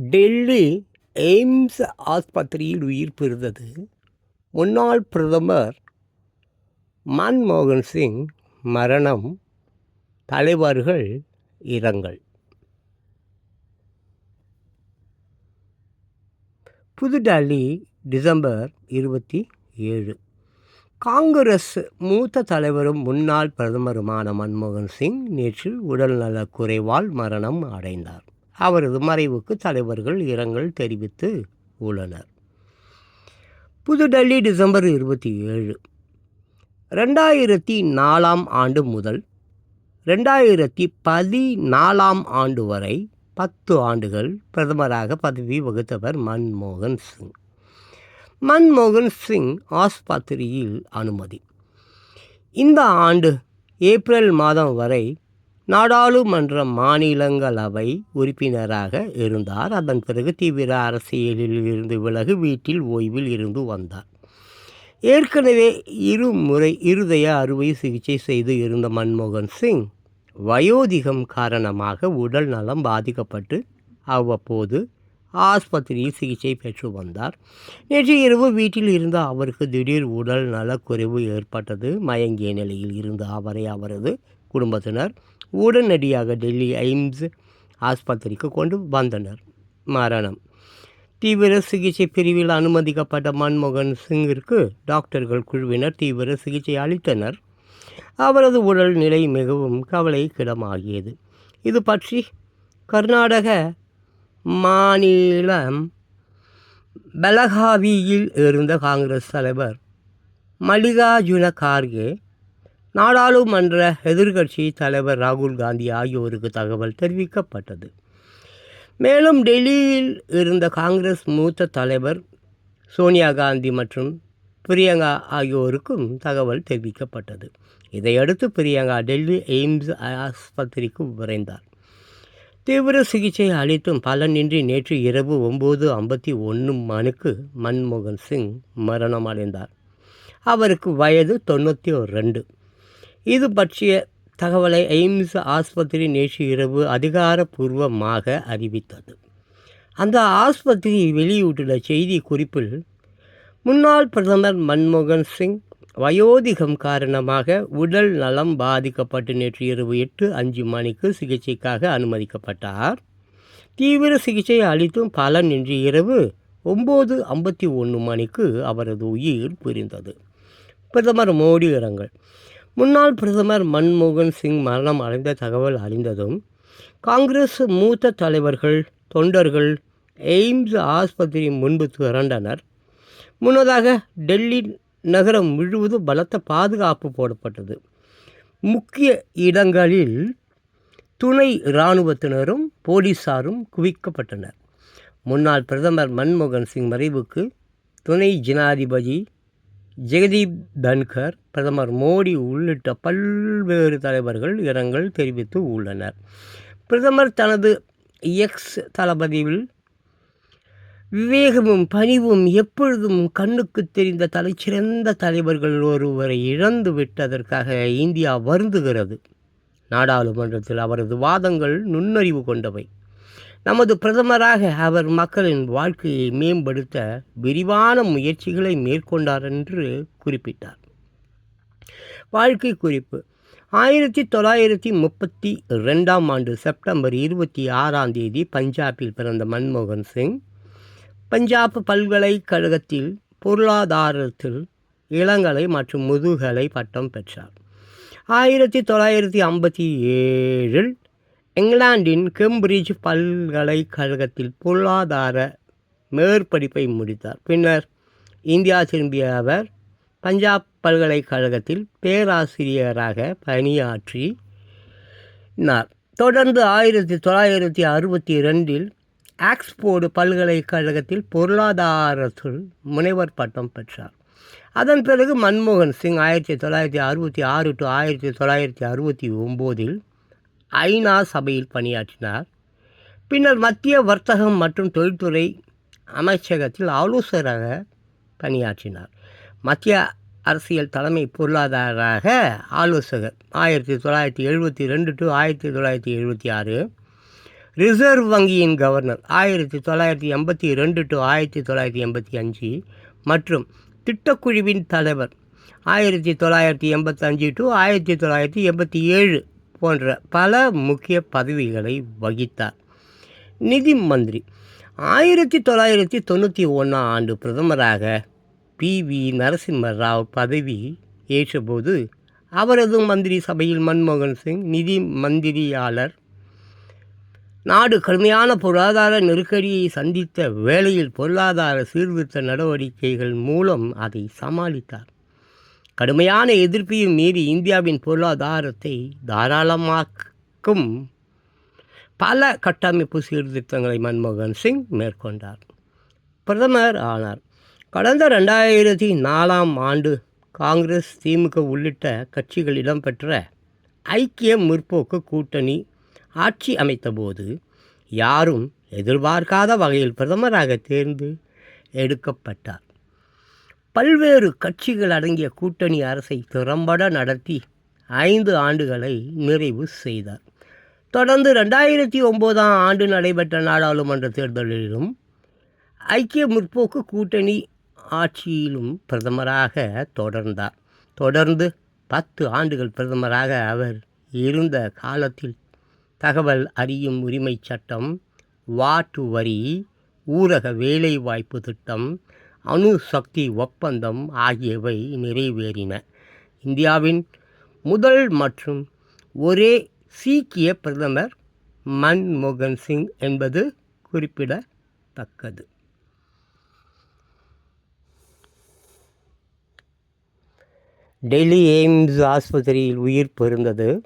Delhi AIIMS ஆஸ்பத்திரியில் உயிர் பிரிந்தது முன்னாள் பிரதமர் மன்மோகன் சிங் மரணம் தலைவர்கள் இரங்கல். புதுடெல்லி டிசம்பர் இருபத்தி ஏழு. காங்கிரஸ் மூத்த தலைவரும் முன்னாள் பிரதமருமான மன்மோகன் சிங் நேற்று உடல்நலக் குறைவால் மரணம் அடைந்தார். அவரது மறைவுக்கு தலைவர்கள் இரங்கல் தெரிவித்து உள்ளனர். புதுடெல்லி டிசம்பர் இருபத்தி ஏழு ரெண்டாயிரத்தி நாலாம் ஆண்டு முதல் ரெண்டாயிரத்தி பதினாலாம் ஆண்டு வரை பத்து ஆண்டுகள் பிரதமராக பதவி வகுத்தவர் மன்மோகன் சிங். மன்மோகன் சிங் ஆஸ்பத்திரியில் அனுமதி. இந்த ஆண்டு ஏப்ரல் மாதம் வரை நாடாளுமன்ற மாநிலங்களவை உறுப்பினராக இருந்தார். அதன் பிறகு தீவிர அரசியலில் இருந்து விலகு வீட்டில் ஓய்வில் இருந்து வந்தார். ஏற்கனவே இருமுறை இருதய அறுவை சிகிச்சை செய்து இருந்த மன்மோகன் சிங் வயோதிகம் காரணமாக உடல் நலம் பாதிக்கப்பட்டு அவ்வப்போது ஆஸ்பத்திரியில் சிகிச்சை பெற்று வந்தார். நேற்று இரவு வீட்டில் இருந்த அவருக்கு திடீர் உடல் நலக்குறைவு ஏற்பட்டது. மயங்கிய நிலையில் இருந்த அவரை அவரது குடும்பத்தினர் உடனடியாக டெல்லி எய்ம்ஸ் ஆஸ்பத்திரிக்கு கொண்டு வந்தனர். மரணம். தீவிர சிகிச்சை பிரிவில் அனுமதிக்கப்பட்ட மன்மோகன் சிங்கிற்கு டாக்டர்கள் குழுவினர் தீவிர சிகிச்சை அளித்தனர். அவரது உடல் நிலை மிகவும் கவலைக்கிடமாகியது. இது பற்றி கர்நாடக மாநிலம் பெலகாவியில் இருந்த காங்கிரஸ் தலைவர் மல்லிகார்ஜுன கார்கே நாடாளுமன்ற எதிர்கட்சி தலைவர் ராகுல் காந்தி ஆகியோருக்கு தகவல் தெரிவிக்கப்பட்டது. மேலும் டெல்லியில் இருந்த காங்கிரஸ் மூத்த தலைவர் சோனியா காந்தி மற்றும் பிரியங்கா ஆகியோருக்கும் தகவல் தெரிவிக்கப்பட்டது. இதையடுத்து பிரியங்கா டெல்லி எய்ம்ஸ் ஆஸ்பத்திரிக்கு விரைந்தார். தீவிர சிகிச்சை அளித்தும் பலனின்றி நேற்று இரவு ஒம்பது ஐம்பத்தி ஒன்று மணிக்கு மன்மோகன் சிங் மரணம் அடைந்தார் அவருக்கு வயது தொண்ணூற்றி ரெண்டு. இது பற்றிய தகவலை எய்ம்ஸ் ஆஸ்பத்திரி நேற்று இரவு அதிகாரப்பூர்வமாக அறிவித்தது. அந்த ஆஸ்பத்திரி வெளியிட்டுள்ள செய்தி குறிப்பில் முன்னாள் பிரதமர் மன்மோகன் சிங் வயோதிகம் காரணமாக உடல் நலம் பாதிக்கப்பட்டு நேற்று இரவு எட்டு அஞ்சு மணிக்கு சிகிச்சைக்காக அனுமதிக்கப்பட்டார். தீவிர சிகிச்சை அளித்தும் பலன் இன்று இரவு ஒம்பது ஐம்பத்தி ஒன்று மணிக்கு அவரது உயிர் புரிந்தது. பிரதமர் மோடி இரங்கல். முன்னாள் பிரதமர் மன்மோகன் சிங் மரணம் அடைந்த தகவல் அறிந்ததும் காங்கிரஸ் மூத்த தலைவர்கள் தொண்டர்கள் எய்ம்ஸ் ஆஸ்பத்திரி முன்பு திரண்டனர். முன்னதாக டெல்லி நகரம் முழுவதும் பலத்த பாதுகாப்பு போடப்பட்டது. முக்கிய இடங்களில் துணை இராணுவத்தினரும் போலீஸாரும் குவிக்கப்பட்டனர். முன்னாள் பிரதமர் மன்மோகன் சிங் மறைவுக்கு துணை ஜனாதிபதி ஜெகதீப் தன்கர் பிரதமர் மோடி உள்ளிட்ட பல்வேறு தலைவர்கள் இரங்கல் தெரிவித்து உள்ளனர். பிரதமர் தனது எக்ஸ் தளபதியில் விவேகமும் பணிவும் எப்பொழுதும் கண்ணுக்கு தெரிந்த தலைச்சிறந்த தலைவர்கள் ஒருவரை இழந்து விட்டதற்காக இந்தியா வருந்துகிறது. நாடாளுமன்றத்தில் அவரது வாதங்கள் நுண்ணறிவு கொண்டவை. நமது பிரதமராக அவர் மக்களின் வாழ்க்கையை மேம்படுத்த விரிவான முயற்சிகளை மேற்கொண்டார் என்று குறிப்பிட்டார். வாழ்க்கை குறிப்பு. ஆயிரத்தி தொள்ளாயிரத்தி முப்பத்தி ரெண்டாம் ஆண்டு செப்டம்பர் இருபத்தி ஆறாம் தேதி பஞ்சாபில் பிறந்த மன்மோகன் சிங் பஞ்சாப் பல்கலைக்கழகத்தில் பொருளாதாரத்தில் இளங்கலை மற்றும் முதுகலை பட்டம் பெற்றார். ஆயிரத்தி தொள்ளாயிரத்தி ஐம்பத்தி ஏழில் இங்கிலாந்தின் கேம்பிரிட்ஜ் பல்கலைக்கழகத்தில் பொருளாதார மேற்படிப்பை முடித்தார். பின்னர் இந்தியா திரும்பிய அவர் பஞ்சாப் பல்கலைக்கழகத்தில் பேராசிரியராக பணியாற்றினார். தொடர்ந்து ஆயிரத்தி தொள்ளாயிரத்தி அறுபத்தி ரெண்டில் ஆக்ஸ்போர்டு பல்கலைக்கழகத்தில் பொருளாதாரத்தில் முனைவர் பட்டம் பெற்றார். அதன் பிறகு மன்மோகன் சிங் ஆயிரத்தி தொள்ளாயிரத்தி அறுபத்தி ஆறு டு ஆயிரத்தி தொள்ளாயிரத்தி அறுபத்தி ஒம்போதில் ஐநா சபையில் பணியாற்றினார். பின்னர் மத்திய வர்த்தகம் மற்றும் தொழில்துறை அமைச்சகத்தில் ஆலோசகராக பணியாற்றினார். மத்திய அரசியல் தலைமை பொருளாதாராக ஆலோசகர். ஆயிரத்தி தொள்ளாயிரத்தி எழுபத்தி ரெண்டு டு ஆயிரத்தி தொள்ளாயிரத்தி எழுபத்தி ஆறு. ரிசர்வ் வங்கியின் கவர்னர். ஆயிரத்தி தொள்ளாயிரத்தி எண்பத்தி ரெண்டு டு ஆயிரத்தி தொள்ளாயிரத்தி எண்பத்தி அஞ்சு. மற்றும் திட்டக்குழுவின் தலைவர். ஆயிரத்தி தொள்ளாயிரத்தி எண்பத்தஞ்சு டு ஆயிரத்தி தொள்ளாயிரத்தி எண்பத்தி ஏழு. போன்ற பல முக்கிய பதவிகளை வகித்தார். நிதி மந்திரி. ஆயிரத்தி தொள்ளாயிரத்தி தொண்ணூற்றி ஒன்றாம் ஆண்டு பிரதமராக பி. வி. நரசிம்ம ராவ் பதவி ஏற்றபோது அவரது மந்திரி சபையில் மன்மோகன் சிங் நிதி மந்திரியாளர். நாடு கடுமையான பொருளாதார நெருக்கடியை சந்தித்த வேளையில் பொருளாதார சீர்திருத்த நடவடிக்கைகள் மூலம் அதை சமாளித்தார். கடுமையான எதிர்ப்பையும் மீறி இந்தியாவின் பொருளாதாரத்தை தாராளமாக்கும் பல கட்டமைப்பு சீர்திருத்தங்களை மன்மோகன் சிங் மேற்கொண்டார். பிரதமர் ஆனார். கடந்த ரெண்டாயிரத்தி நாலாம் ஆண்டு காங்கிரஸ் திமுக உள்ளிட்ட கட்சிகள் இடம்பெற்ற ஐக்கிய முற்போக்கு கூட்டணி ஆட்சி அமைத்தபோது யாரும் எதிர்பார்க்காத வகையில் பிரதமராக தேர்ந்து எடுக்கப்பட்டார். பல்வேறு கட்சிகள் அடங்கிய கூட்டணி அரசை திறம்பட நடத்தி ஐந்து ஆண்டுகளை நிறைவு செய்தார். தொடர்ந்து ரெண்டாயிரத்தி ஒம்போதாம் ஆண்டு நடைபெற்ற நாடாளுமன்ற தேர்தலிலும் ஐக்கிய முற்போக்கு கூட்டணி ஆட்சியிலும் பிரதமராக தொடர்ந்தார். தொடர்ந்து பத்து ஆண்டுகள் பிரதமராக அவர் இருந்த காலத்தில் தகவல் அறியும் உரிமை சட்டம் வாட்டு வரி ஊரக வேலைவாய்ப்பு திட்டம் அணுசக்தி ஒப்பந்தம் ஆகியவை நிறைவேறின. இந்தியாவின் முதல் மற்றும் ஒரே சீக்கிய பிரதமர் மன்மோகன் சிங் என்பது குறிப்பிடத்தக்கது. டெல்லி எய்ம்ஸ் ஆஸ்பத்திரியில் உயிர் பெறுந்தது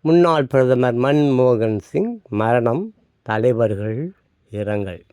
முன்னாள் பிரதமர் மன்மோகன் சிங். மரணம் தலைவர்கள் இரங்கல்.